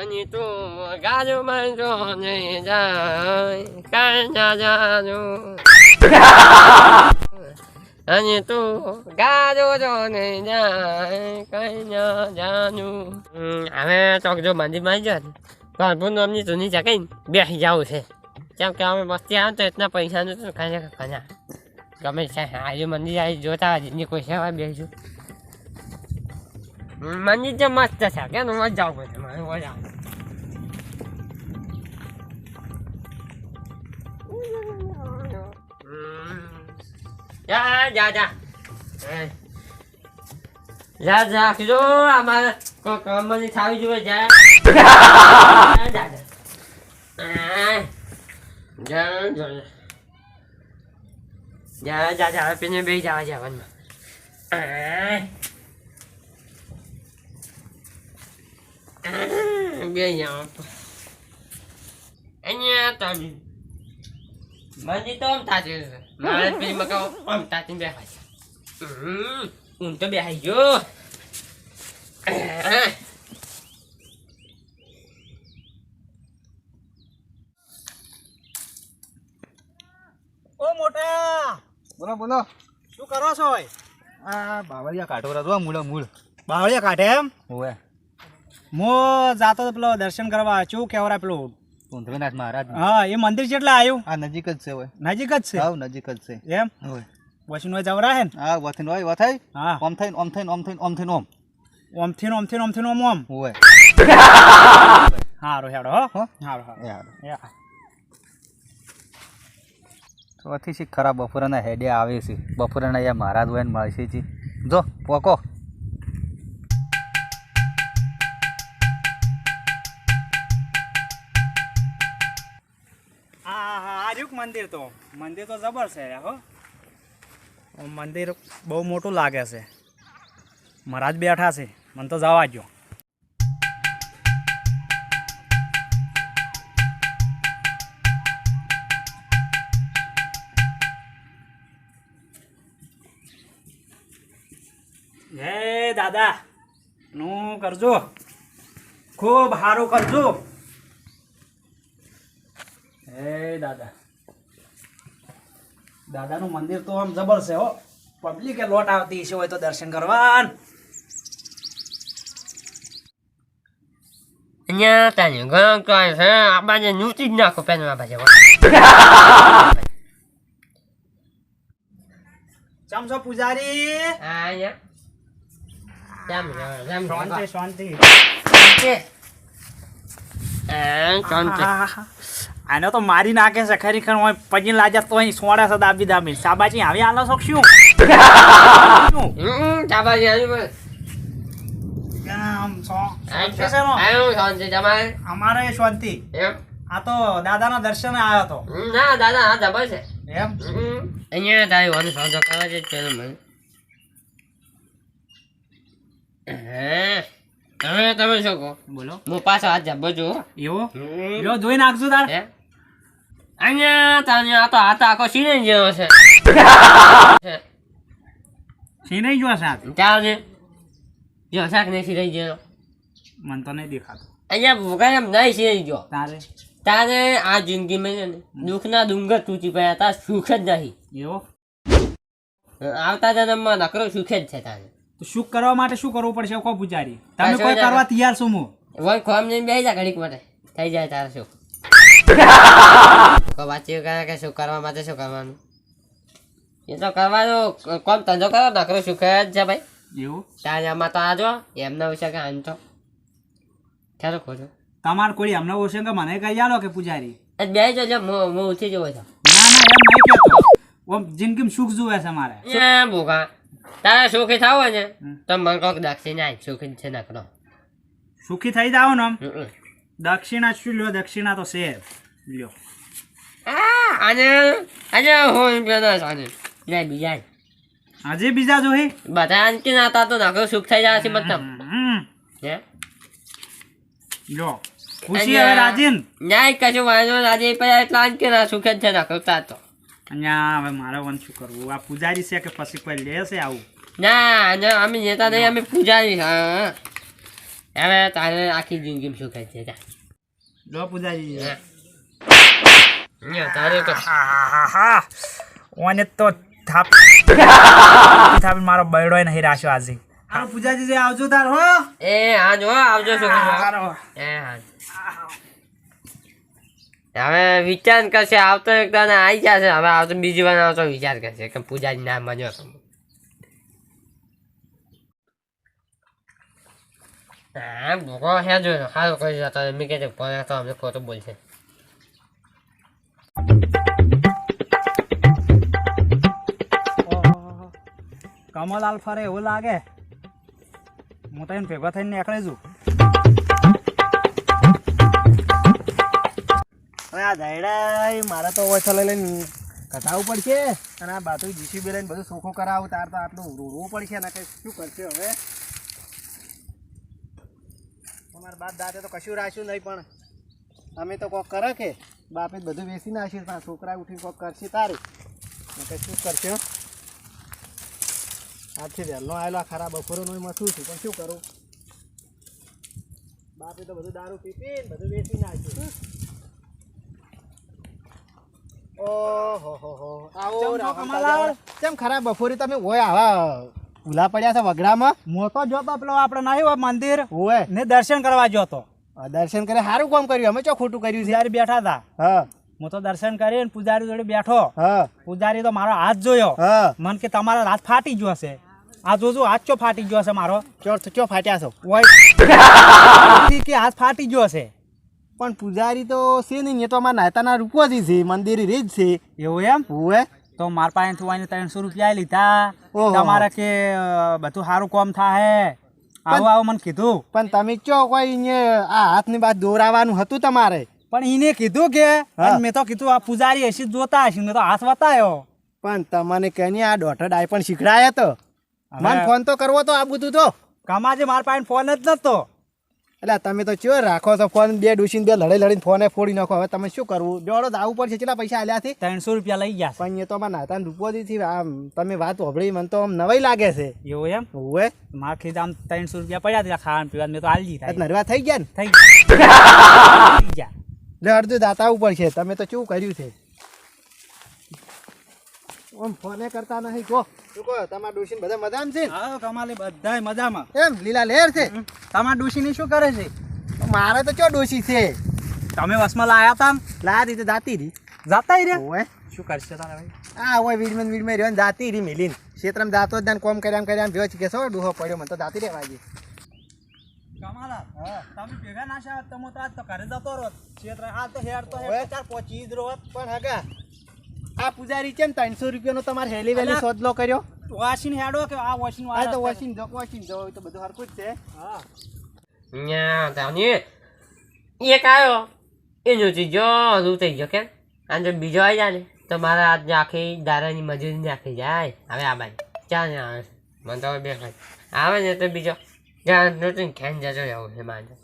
અને તું ગાજો બાજો નહીં જાય કાંજા જાજો. અને તું ગાજો જો નહીં જાય કાંજા જાજો. હવે ચોક જો મંદિરમાં જાય બાળપણ અમની જૂની જગ્યાએ બેસી જવું છે. કેમ કે અમે મસ્તી આવે તો એટલા પૈસાનું તો ખાને ખાના ગમે છે આજે મંદિર આવી જોતા આજની કોઈ સેવા બેસું મંદિર તો મસ્ત છે કે મજા આવું મજા આવે. જા જા જા. જા જા, કીધો અમારે કોઈ કામની થાવી જોઈએ, જા જા જા જા. જા જા પેને બે જવા જવાનું. બે જાવ અહીંયા તો મને તો આમ મારે બેહાય હમ તો બેહાઈ ગયો ઓ મોટા! બોલો બોલો. શું કરો છો ભાઈ આ બાવળિયા કાઢો રજો મૂળ મૂળ. બાવળિયા કાઢે એમ? હોવે. મો જાતો તો પેલો દર્શન કરવા શું કેવરા પેલો કુંધવીનાથ મહારાજ હા એ મંદિર કેટલા આવ્યું આ નજીક જ છે હોય નજીક જ છે? હા નજીક જ છે. એમ? હોય નો જવરા હે ને? આ વથીન હોય વથાઈ હા. ઓમ થઈને ઓમ થઈને ઓમ થઈને ઓમ થઈને ઓમ. ઓમથી ને ઓમ ને ઓમ ને ઓમ. ઓમ હોય હારો હેડો હો. હો? હારો હારો. યાર. તો અથી શી ખરા બપોરના હેડે આવે છે. બપોરના યા મહારાજ હોય ને મળશે છે જો પોકો. મંદિર તો. મંદિર તો જબર છે હો. મંદિર બહુ મોટું લાગે છે. મહારાજ બેઠા છે. મને તો જવા જો હે દાદા. નું કરજો. ખૂબ સારું કરજો. હે દાદા. દાદાનું મંદિર તો આમ જબર છે હો. પબ્લિકે લોટ આવતી છે હોય તો દર્શન કરવા અહીંયા તાને ગરમ કરે છે આ બાજુ નૂતી જ નાખો પેન આ બાજુ પૂજારી? અહીંયા. શાંતિ. આને તો મારી નાખે છે ખરેખર હોય પછી લાજા તો અહીં સોડા છે દાબી દાબી સાબાજી આવી આલો છો શું? ચાબાજી આવી અમારે શાંતિ. આ તો દાદાના દર્શન આવ્યો હતો ના દાદા હા જબર છે. એમ? અહીંયા તારી વાનું સોજો કરવા છે પેલું મને. હે? તમે તમે શું કહો? બોલો. હું પાછો હાથ જબ્બો છું એવો? જો જોઈ નાખજો તાર. અહીંયા તાને આ તો હાથ આખો સીને જેવો છે. સીને જો જોવા સાહેબ ચાલજે જો. શાક નહીં સિરાઈ ગયો. મન તો નહીં દેખાતો. અહીંયા ભૂખા એમ નહીં સીને ગયો. તારે? તારે આ જિંદગીમાં ને દુઃખના ડુંગર તૂટી પડ્યા તા સુખ જ નહીં. એવો? આવતા જન્મમાં નકરો સુખે જ છે તારે. તો શું કરવા માટે શું કરવું પડશે કો પૂજારી. તમે કોઈ કરવા તૈયાર છો હું વોય ખોમ જઈને બેહી જા ઘડીક માટે. થઈ જાય તારે શું? કોઈ વાંચ્યું કરે કે શું કરવા માટે શું કરવાનું? એ તો કરવાનું કોમ ધંધો કરો નકરો સુખ જ છે ભાઈ. એવું? ત્યાં આમાં તો આજો એમના વિશે કે આમ તો. ખ્યાલ ખોજો. તમારે કોઈ અમને ઓછે કે મને કહી આલો કે પૂજારી? બે જો હું ઉઠી જવો છું. ના ના એમ નહીં કહેતો. ઓમ જિંદગીમાં સુખ જુએ છે મારે. એ ભૂખા તારે સુખી થાવ હોય ને તો મને કોક દક્ષિણા સુખી છે નકરો. સુખી થઈ જાવ ને. દક્ષિણા શું લ્યો? દક્ષિણા તો છે. લ્યો. આજે આજે હું પેલો સાને લે બીજા આજે બીજા જોઈ બધા અંકી નાતા તો નાખો સુખ થઈ જાય છે મતલબ. હે? લ્યો. ખુશી હવે રાજીન? ન્યાય કશું વાંધો રાજી પર એટલા અંકી ના સુખ જ છે નકરો તાતો અહીંયા હવે મારે વન શું કરવું? આ પૂજારી છે કે પછી કોઈ લે છે આવું? ના ના અમે જતા નહીં અમે પૂજારી હા હવે તારે આખી જિંદગી શું કહે છે જો. પૂજારી. તારે ઓને તો થાપ થાપ મારો બરડો નહીં રાખ્યો આજે. પૂજાજી જે આવજો તાર હો. એ હા જો આવજો છોકરો. એ હા. હવે વિચાર કરશે, આવતો એક તને આવી જશે. હવે આવતો બીજી વાર આવતો વિચાર કરશે કે પૂજાજી ના મજો તો હા, ભૂખો છે જો સારું કરી અમને ખોટું બોલશે. કમલ ફરે એવું લાગે? હું તો એને ભેગા થઈને નીકળે છું. હવે આ દાયડા મારે તો ઓછા લઈ લઈને કટાવવું પડશે અને આ બાજુ જીસીબી લઈને બધું સોખો કરાવું, તાર તો આટલું રોવું પડશે અને કંઈ શું કરશે હવે? અમારા બાપ દાદા તો કશું રાખ્યું નહીં પણ અમે તો કોક કરે કે બાપે બધું બેસી નાખ્યું પણ છોકરા ઉઠીને કોક કરશે તારું. કંઈ શું કરશે આજથી વહેલો આવેલો આ ખરા બપોરોનું એમાં શું છું? પણ શું કરું? બાપે તો બધું દારૂ પીપી બધું બેસી નાખ્યું. ઓહો હો હો આવો કમાલાલ કેમ ખરા તમે? હોય આવા ભૂલા પડ્યા છે વગડામાં. મોટો જોતો પેલો આપણે નહીં હોય મંદિર હોય ને દર્શન કરવા જોતો દર્શન કરે સારું કામ કર્યું. અમે ચો ખોટું કર્યું છે? પૂજારી બેઠા હતા. હા. હું તો દર્શન કરીને પૂજારી જોડે બેઠો. હા. પૂજારી તો મારો હાથ જોયો. હા. મન કે તમારો હાથ ફાટી ગયો હશે. આ જોજો હાથ ચો ફાટી ગયો હશે મારો? ચો ચો ફાટ્યા છો? કે હાથ ફાટી ગયો હશે. પણ પૂજારી તો છે નહીં એ તો અમારા નાતાના રૂપોથી છે મંદિર રીત છે. એવું એમ? હોય તો મારા પાસે વાઈને ત્રણસો રૂપિયા લીધા. તમારા કે બધું સારું કોમ થાય આવું આવું મને કીધું. પણ તમે ચો કોઈ આ હાથની બાદ દોરાવાનું હતું તમારે? પણ એને કીધું કે મેં તો કીધું આ પૂજારી હશે જોતા હશે મેં તો હાથ વતાયો. પણ તમને કહીને આ ડોટર ડાય પણ શીખડાયા તો? મને ફોન તો કરવો તો આ બધું તો. કમાજે મારા પાસે ફોન જ નતો. એટલે તમે તો ચો રાખો છો? ફોન બે ડૂસીને બે લડાઈ લડીને ફોને ફોડી નાખો. હવે તમે શું કરવું? જોડો તો આવું પડશે. કેટલા પૈસા આલ્યાથી ત્રણસો રૂપિયા લઈ ગયા પણ એ તો અમારા નાતાને રૂપોથી આમ તમે વાત હોભળી મને તો આમ નવાઈ લાગે છે. એવું એમ? હોવે મારા ખીધા આમ ત્રણસો રૂપિયા પડ્યા હતા ખાવાનું પીવાનું. મેં તો આલજી નરવા થઈ ગયા ને? થઈ ગયા. થઈ ગયા. અડધું દાતા ઉપર છે. તમે તો શું કર્યું છે? આમ ફોને કરતા નહીં કહો શું કહો તમારા ડોશીને બધા મજામાં છે? હા કમાલી બધાય મજામાં. એમ લીલા લહેર છે. તમારા ડોશીની શું કરે છે? મારે તો ચો ડોશી છે? તમે વસમાં લાયા તા? લાયા રીતે જાતી રી જાતા રે ઓય શું કરશે તારા ભાઈ? આ ઓય વીડમાં વીડમાં રહ્યો ને જાતી રી મિલીન. ક્ષેત્રમાં જાતો જ ને કોમ કર્યા કર્યા કે છો ડૂહો પડ્યો મને તો જાતી રહેવા દે. કમાલા તમે ભેગા ના શાવ તમે તો આજ તો ઘરે જતો રહો ક્ષેત્ર આ તો હેર તો? હેર ચાર પહોંચી જ રહો પણ હગા આ પૂજારી છે ને ત્રણસો રૂપિયાનો તમારે હેલી વેલી. સોદલો કર્યો. વોશિંગ હેડો કે આ વોશિંગ આ તો વોશિંગ જો વોશિંગ જો તો બધું હરખું જ છે. હા. અહીંયા તાની એક આવ્યો એનું ત્રીજો હજુ થઈ ગયો કે અને જો બીજો આવી જાય ને તો મારા આજની આખી દારાની મજૂરી નાખી જાય. હવે આ બાજુ. ક્યાં ને આવે મને તો હવે બે ખાય આવે ને તો બીજો. જ્યાં નતું ખેન જજો એવું છે મારે.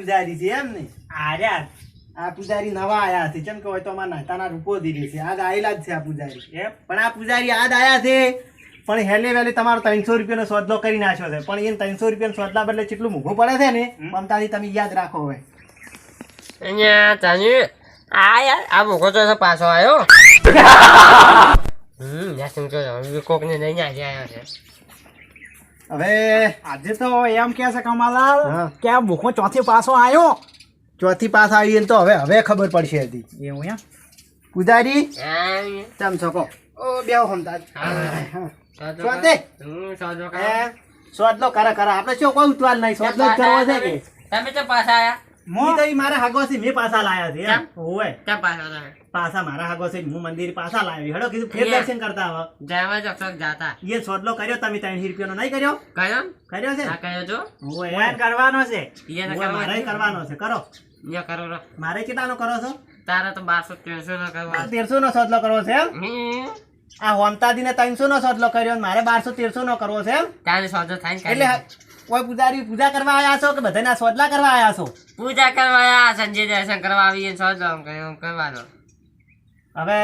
પૂજારી છે એમ ને? આર્યા આ પૂજારી નવા આયા છે. કેમ કે હોય તો અમારા નાતાના રૂપો દીધી છે. આજ આયેલા જ છે આ પૂજારી. પણ આ પૂજારી આજ આયા છે. પણ હેલે વેલે તમારો ત્રણસો રૂપિયાનો સોદલો કરી નાખ્યો છે. પણ એને ત્રણસો રૂપિયાનો સોદલા બદલે કેટલું મોંઘું પડે છે ને? મમતાથી તમે યાદ રાખો હવે. અહીંયા તાની આ યાર આ મોકો તો પાછો આવ્યો હમ કોકને લઈને આજે આવ્યો છે. હવે આજે તો એમ કે છે કમાલાલ હા. કે આ ભૂખો ચોથી પાસો આવ્યો ચોથી પાસ આવી તો હવે હવે ખબર પડશે હતી એવું એમ? પૂજારી ચમ છકો ઓ બેહો હમતા હા. સ્વાદે? સ્વાદો સોદલો કરે કરે. આપણે શું કોઈ ઉતવાલ નહીં સ્વાદ નો કરવા છે કે? તમે તો પાછા આયા. કરવાનો છે. ઈ મારે કરવાનો નો કરો. છો? તારા તો બારસો 1300 નો કરવાનો. 1300 નો સોદલો કરવો છે આ હોમતા દીને નો સોદલો કર્યો મારે બારસો 1300 નો કરવો છે કોઈ પૂજારી પૂજા કરવા આવ્યા છો કે બધાના સોદલા કરવા આવ્યા છો? પૂજા કરવા આયા સંજય દર્શન કરવા આવીએ સોદો આમ કર્યો, આમ કરવાનો. હવે.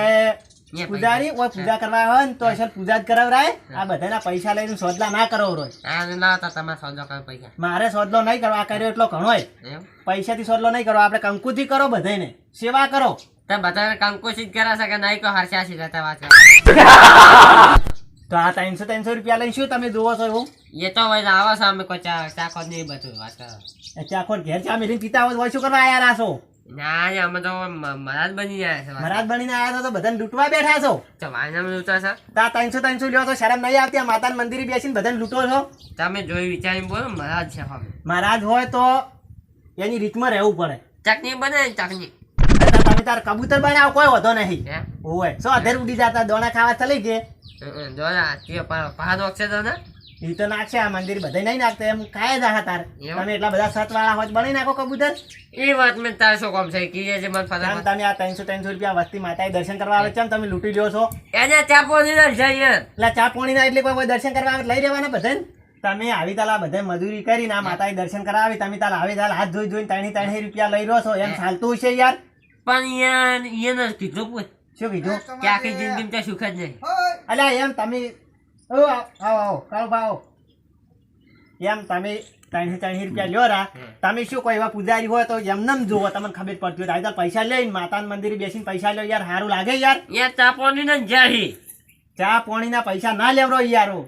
પૂજારી કોઈ પૂજા કરવા આવે ને તો અસલ પૂજા જ કરાવરાય. આ બધાના પૈસા લઈને સોદલા ના કરવો રોય ના તો તમે સોદો કરો પૈસા. મારે સોદલો નહીં કરવા આ કર્યો એટલો ઘણો પૈસાથી સોદલો નહીં કરો આપણે કંકુથી કરો બધાને સેવા કરો. તો બધાને કંકુશિત કરે છે કે નહીં કો હર્ષાશી સીધા વાંચો તો આ ત્રણસો ત્રણસો રૂપિયા લઈ શું તમે જોવો છો એવું? એ તો હવે આવા છો અમે કોઈ ચા ચાખો જ નહીં બધું વાત ચાખો ઘેર ચા મેલી પીતા હોય હોય શું કરવા આયા રાસો ના ને અમે તો મરાજ બની ગયા છે મરાજ બનીને આયા તો બધાને લૂંટવા બેઠા છો? તો વાયનામાં લૂંટો છો? તો ત્રણસો ત્રણસો લ્યો તો શરમ નહીં આવતી આ માતાના મંદિરે બેસીને બધાને લૂંટો છો? તમે જોઈ વિચારીને બોલો મહારાજ છે હવે. મહારાજ હોય તો એની રીતમાં રહેવું પડે. ચટણી બને ચટણી. તમે તાર કબૂતર બનાવો કોઈ વધો નહીં. હોય સો અધેર ઉડી જતા દોણા ખાવા ચલી ગયે? જો તે પા- વખતે તો ને? એ તો નાખશે આ મંદિર બધે નહીં નાખતા એમ ખાય જ તાર. તમે એટલા બધા સત હોય તો નાખો કબૂતર. એ વાત મેં તારે શું કામ છે? કીએ છે મને આમ તમે આ ત્રણસો ત્રણસો રૂપિયા વસ્તી માતાએ દર્શન કરવા આવે છે તમે લૂંટી લ્યો છો. એને ચાપો દીધા જઈએ. એટલે ચા પોણી ના એટલે કોઈ દર્શન કરવા આવે લઈ રહેવાના બધા તમે આવી તાલા બધે મજૂરી કરીને આ માતાએ દર્શન કરાવી તમે તાલા આવી તાલા હાથ ધોઈ ધોઈને ત્રણી ત્રણી રૂપિયા લઈ રહ્યો છો એમ ચાલતું છે યાર? પણ યાર એને કીધું શું કીધું? કે આખી જિંદગી તો સુખ જ નહીં. અલ્યા એમ તમે ઓ આવો આવો આવો કાળો એમ તમે ત્રણસો ત્રણસો રૂપિયા લ્યો રા. તમે શું કોઈ એવા પૂજારી હોય તો એમનેમ જુઓ તમને ખબર પડતી હોય તાજા પૈસા લઈને માતાના મંદિરે બેસીને પૈસા લો યાર સારું લાગે યાર. યાર ચા ની ને જહી. ચા પાણીના પૈસા ના લેવરો યાર. આવો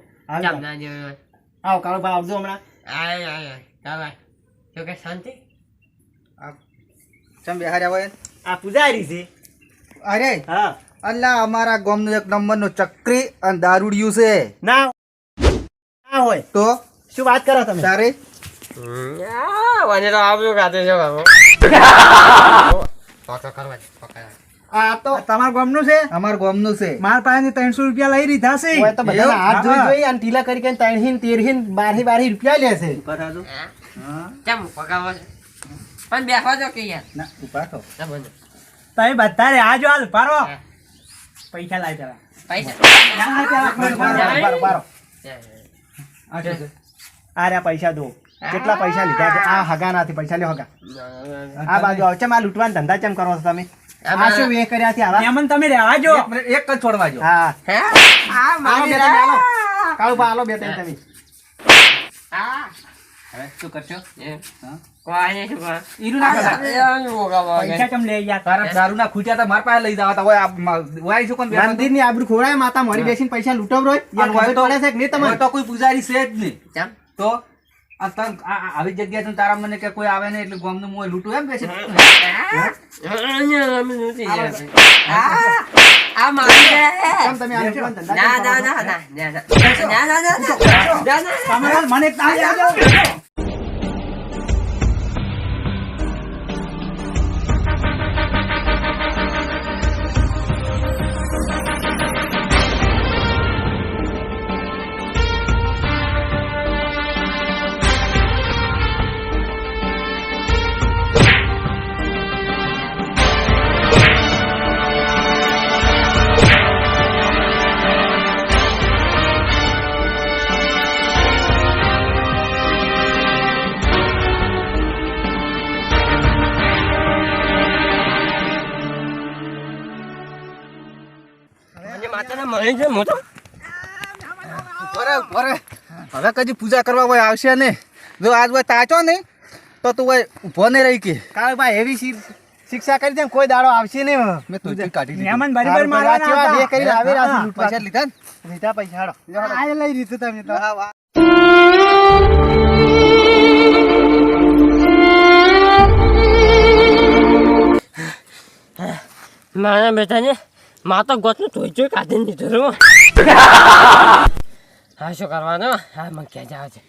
ના કાળો ભાવ આવજો હમણાં. આય આય ચાલો શું કે શાંતિ? ચમ બેહાર્યા હોય? આ પૂજારી છે. અરે? હા. અલ્લા અમારા ગામનું એક નંબરનું ચક્રી અને દારૂડિયું છે. ના ના હોય. તો? શું વાત કરો તમે? તારે? તો ખાતે છે બાબુ આ તો તમારા ગામનું છે? અમારા ગામનું છે. મારા પાસે ત્રણસો રૂપિયા લઈ લીધા છે. તો હાથ જોઈ જોઈ અને ટીલા કરી કરીને ત્રણહીન તેરહીન બારહી બારહી રૂપિયા લે છે. કેમ પકાવો પણ બેસવા દો કે યાર. ના ઊભા થો તમે બધા રે આજો હાલ પારો. પૈસા લાવી પેલા પૈસા? બારો, બારો. આ રહ્યા પૈસા દો કેટલા પૈસા લીધા છે? આ હગા નાથી પૈસા લ્યો હગા. આ બાજુ આવો ચમ આ લૂંટવાના ધંધા ચમ કરો છો તમે? આ શું વે કર્યા છે આવા? એમન તમે રહેવા જો. એક જ છોડવા જો. હા. હે આ મારી બે આલો બે તમે. આ હવે શું કરશો એ હા? શું કરે ઈનું ના કરતા. એ ભોગવવા પૈસા ગયા. લઈ ગયા તારા દારૂના ખૂટ્યા તો મારા પાસે લઈ જવા તા શું કોણ મંદિરની આબરૂ ખોરાય માતા મોરી બેસીને પૈસા લૂંટવ રોય હોય તો છે કે નહીં તમારે તો કોઈ પૂજારી છે જ નહીં કેમ? તો આ આવી જગ્યાએ તું તારા મને કે કોઈ આવે ને એટલે ગામનું મોય લૂંટું એમ બેસે અહીંયા અમે આ આ મારી છે. તમે ના ના ના ના ના ના ના ના ના ના ના મળી છે મોટો બરે બરે હવે કદી પૂજા કરવા હોય આવશે ને જો આજ ભાઈ તાચો ને તો તું ભાઈ ઊભો ને રહી કે. કાળુભા એવી શિક્ષા કરી દે કોઈ દાડો આવશે નહીં મેં તો કાઢી લીધી. મહેમાન બરાબર મારવાના હતા. બે કરી આવે રાત પૈસા લીધા ને? લીધા પૈસા હાડો આ લઈ લીધું તમે તો. હા, વાહ. મારા બેટાને મા તો ગોતનું ધોઈ જોઈ કાઢીને દીધું રૂ હા શું કરવાનું? હા મને ક્યાં જાવ છે